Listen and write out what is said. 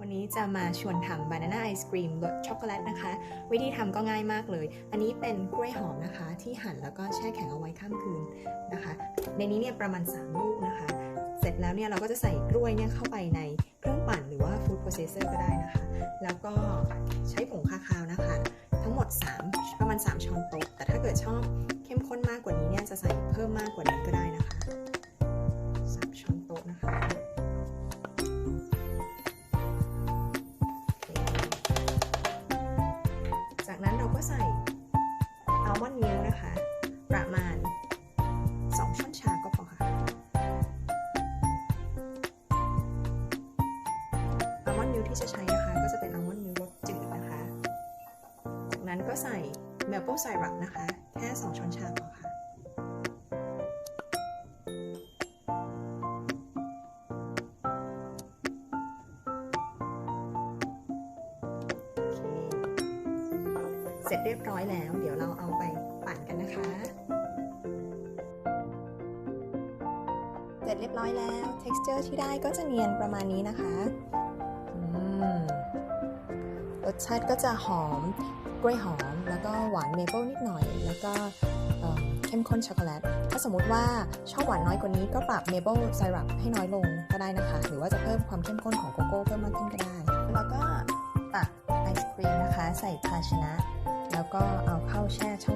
วันนี้จะมาชวนทำบานาน่าไอศครีมรสช็อกโกแลตนะคะ วิธีทำก็ง่ายมากเลย อันนี้เป็นกล้วยหอมนะคะ ที่หั่นแล้วก็แช่แข็งเอาไว้ข้ามคืนนะคะ ในนี้เนี่ยประมาณ 3 ลูกนะคะ เสร็จแล้วเนี่ยเราก็จะใส่กล้วยเนี่ยเข้าไปในเครื่องปั่นหรือว่าฟู้ดโปรเซสเซอร์ก็ได้นะคะ แล้วก็ใช้ผงคาคาวนะคะ ทั้งหมด 3 ประมาณ 3 ช้อนโต๊ะแต่ถ้าเกิดชอบเข้มข้นมากกว่านี้เนี่ยจะใส่เพิ่มมากกว่านี้ก็ได้นะคะสามช้อนโต๊ะนะคะ ก็ใส่อัลมอนด์มิลนะคะ ประมาณ 2 ช้อนชาก็พอค่ะอัลมอนด์มิลที่จะใช้นะคะ ก็จะเป็นอัลมอนด์มิลรสจืดนะคะ จากนั้นก็ใส่เมลโปิลไซรัปนะคะ แค่ 2 ช้อนชาพอ เสร็จเรียบร้อยแล้ว เดี๋ยวเราเอาไปปั่นกันนะคะ เสร็จเรียบร้อยแล้ว texture ที่ได้ก็จะเนียนประมาณนี้นะคะรสชาติก็จะหอมกล้วยหอม แล้วก็หวานเมเปิลนิดหน่อย แล้วก็เเข้มข้นช็อกโกแลต ถ้าสมมติว่าชอบหวานน้อยกว่านี้ก็ปรับเมเปิลไซรัปให้น้อยลงก็ได้นะคะ หรือว่าจะเพิ่มความเข้มข้นของโกโก้เพิ่มมากขึ้นก็ได้ แล้วก็ตักไอศครีมนะคะ ใส่ภาชนะ แล้วก็เอาเข้าแช่ช่อง